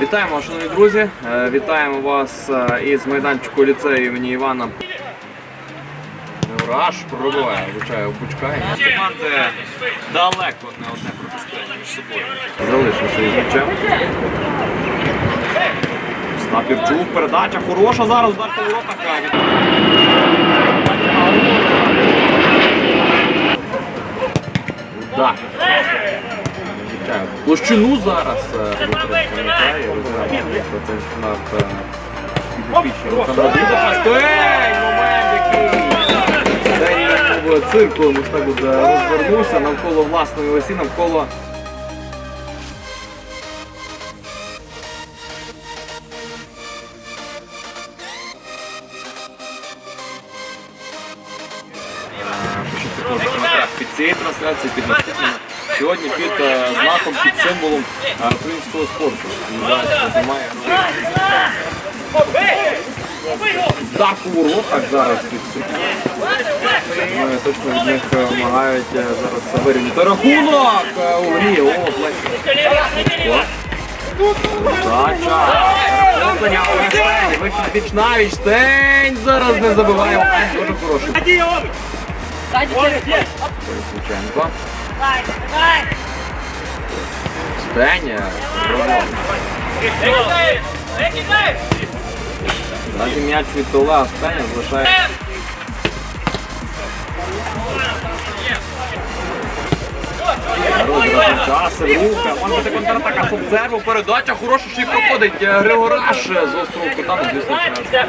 Вітаємо, шановні друзі! Е, Вітаємо вас е, із майданчику ліцею імені Івана. Ураж пробиває, влучає Бучка. Команди далеко не одне протистояння між собою. Залишився із м'ячем. Снапірчук, передача хороша зараз, удар по воротах. Удар. Площину зараз е, Дмитрий пам'ятає, розглядає процент підопічний Олександра Дудова. Стей! Момент який! День в цирку ось так от е, розвернувся навколо власної осі, навколо коментарях під цією трансляцією, під наступними. Сьогодні під е, знаком, під символом е, українського спорту. Дах у воротах зараз під Думаю, Точно від них е, вимагають зараз вирівняти рахунок е, у грі. О, Стень. Вихід віч навіч. Стень зараз не забиває. Дуже хороший. Лисиченко. Стеня. Дати м'яч від Тола, Стеня залишає. Рука, може бути контратака з обзерву, передача хороша, що й проходить е, Григораш з острого кута, ну, звісно, це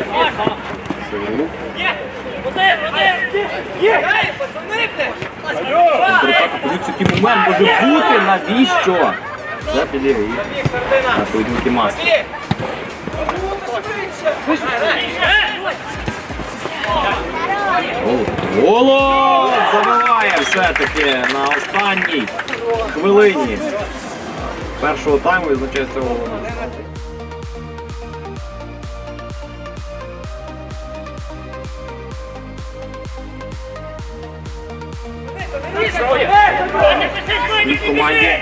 Сиворук. Контратака, подивіться, який момент може бути, навіщо? Це підіграє на поєдинки маски. Голод забиває все-таки на останній хвилині першого тайму визначається голом. І команді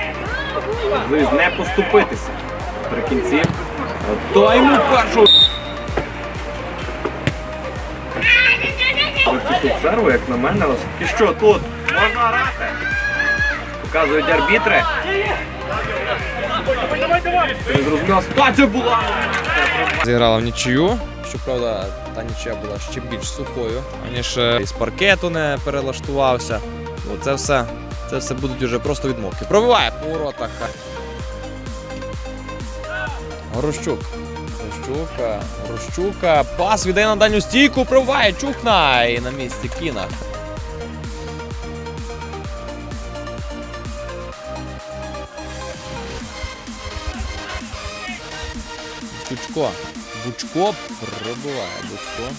не поступитися наприкінці. Тайму першого. Вивчити обсерву, як на мене, оскільки що тут можна грати. Показують арбітри. Зрозуміла ситуація була. Зіграла в нічию. Щоправда, та нічия була ще більш сухою, аніж е, із паркету не перелаштувався. Ну, це все, це все будуть уже просто відмовки. Пробиває по воротах. Горощук. Горощука, Горощука. Пас віддає на дальню стійку, пробиває Чухна. І на місці Кіна. Бучко. Бучко пробиває. Бучко.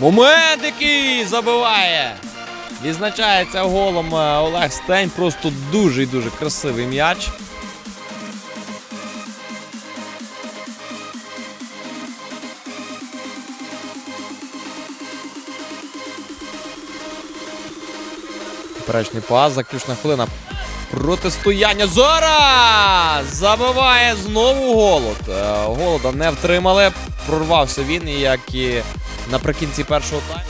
Момент який забиває. Відзначається голом е, Олег Стень. Просто дуже і дуже красивий м'яч. Поперечний пас, заключна хвилина. Протистояння зараз! Забиває знову голод. Е, Голода не втримали. Прорвався він, і як і наприкінці першого тайму.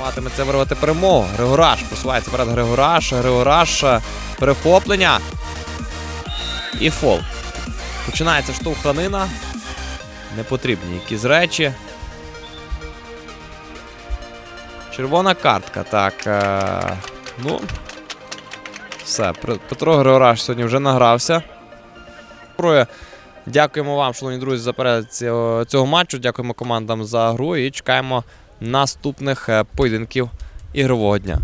Матиметься вирвати перемогу. Григораш просувається перед Григораш. Григораш. е, Перехоплення. І фол. Починається штовханина. Не потрібні якісь речі. Червона картка. Так. Е, ну. Все. Петро Григораш сьогодні вже награвся. Дякуємо вам, шановні друзі, за перегляд цього, цього матчу. Дякуємо командам за гру і чекаємо наступних е, поєдинків ігрового дня.